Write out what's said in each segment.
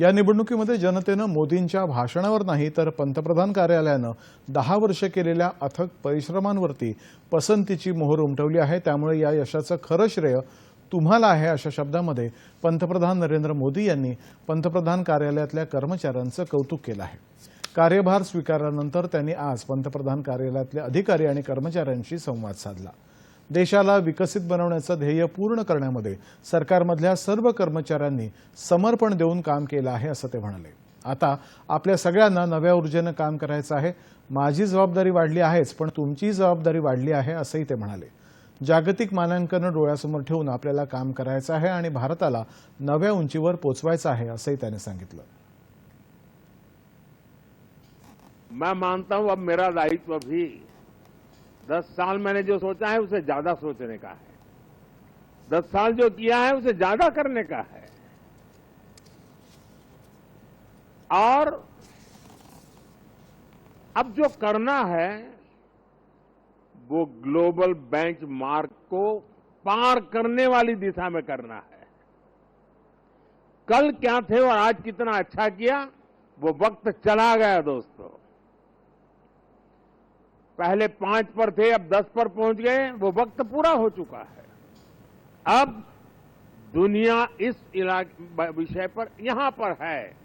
या निवडणुकीमध्ये जनतेनं मोदींच्या भाषणावर नाही तर पंतप्रधान कार्यालयानं दहा वर्ष केलेल्या अथक परिश्रमांवरती पसंतीची मोहर उमटवली आहे. त्यामुळे या यशाचं खरं श्रेय तुम्हाला आहे अशा शब्दामध्ये पंतप्रधान नरेंद्र मोदी यांनी पंतप्रधान कार्यालयातल्या कर्मचाऱ्यांचं कौतुक केलं आहे. कार्यभार स्वीकारल्यानंतर त्यांनी आज पंतप्रधान कार्यालयातले अधिकारी आणि कर्मचाऱ्यांशी संवाद साधला. देशाला विकसित बनवण्याचं ध्येय पूर्ण करण्यामध्ये सरकारमधल्या सर्व कर्मचाऱ्यांनी समर्पण देऊन काम केलं आहे असं ते म्हणाले. आता आपल्या सगळ्यांना नव्या ऊर्जेनं काम करायचं आहे. माझी जबाबदारी वाढली आहेच पण तुमची जबाबदारी वाढली आहे असंही ते म्हणाले. जागतिक मानांकनं डोळ्यासमोर ठेवून आपल्याला काम करायचं आहे आणि भारताला नव्या उंचीवर पोचवायचं आहे असंही त्याने सांगितलं. मैं मानता हूं अब मेरा दायित्व भी दस साल मैंने जो सोचा है, उसे ज़्यादा सोचने का है। दस साल जो किया है, उसे ज़्यादा करने का है। और अब जो करना है, वो ग्लोबल बेंच मार्क को पार करने वाली दिशा में करना है। कल क्या थे और आज कितना अच्छा किया, वो वक्त चला गया, दोस्तों। पहले पाँच पर थे, अब दस पर पहुँच गए, वो वक्त पूरा हो चुका है। अब दुनिया इस इलाके विषय पर यहाँ पर है।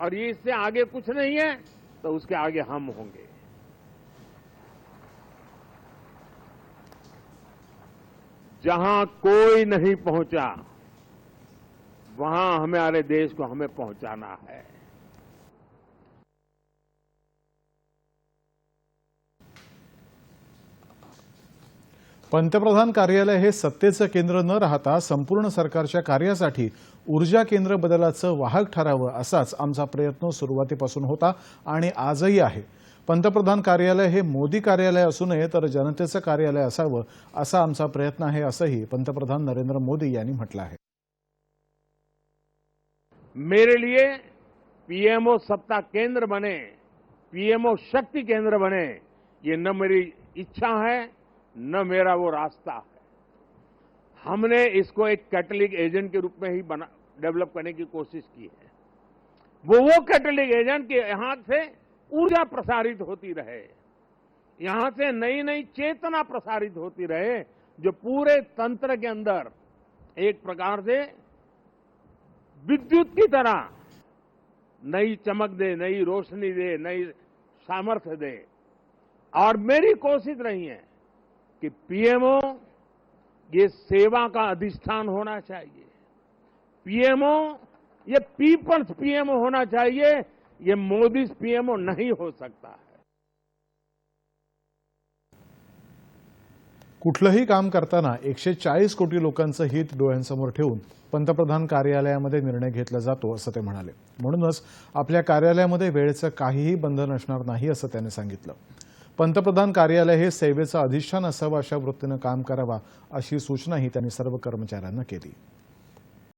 और ये इससे आगे कुछ नहीं है तो उसके आगे हम होंगे। जहाँ कोई नहीं पहुँचा, वहाँ हमारे देश को हमें पहुंचाना है। पंतप्रधान कार्यालय हे सत्तेचं केंद्र न राहता संपूर्ण सरकारच्या कार्यासाठी ऊर्जा केंद्र बदलाचं वाहक ठरावं असाच आमचा प्रयत्न सुरुवातीपासून होता आणि आजही आहे. पंतप्रधान कार्यालय हे मोदी कार्यालय असू नये तर जनतेचं कार्यालय असावं असा आमचा प्रयत्न आहे असंही पंतप्रधान नरेंद्र मोदी यांनी म्हटलं आहे. मेरे लिए पीएमओ सत्ता केंद्र बने पीएमओ शक्ति केंद्र बने ये न मेरी इच्छा है न मेरा वो रास्ता है। हमने इसको एक कैटलिक एजेंट के रूप में ही बना, डेवलप करने की कोशिश की है। वो वो कैटलिक एजेंट के यहाँ से ऊर्जा प्रसारित होती रहे। यहाँ से नई नई चेतना प्रसारित होती रहे, जो पूरे तंत्र के अंदर एक प्रकार से विद्युत की तरह नई चमक दे, नई रोशनी दे, नई सामर्थ्य दे। और मेरी कोशिश रही है कि पीएमओ ये सेवा का अधिष्ठान होना चाहिए। पीएमओ ये पीपल्स पीएमओ होना चाहिए ये मोदी पीएमओ नहीं हो सकता है। कुठलंही काम करताना एकशे चाळीस कोटी लोकांचं हित डोळ्यांसमोर ठेवून पंतप्रधान कार्यालयामध्ये निर्णय घेतला जातो असं ते म्हणाले. म्हणूनच आपल्या कार्यालयामध्ये वेळेचं काहीही बंधन असणार नाही असं त्याने सांगितलं. पंतप्रधान कार्यालय हे सेवेचं अधिष्ठान असावं अशा वृत्तीनं काम करावा अशी सूचनाही त्यांनी सर्व कर्मचाऱ्यांना केली.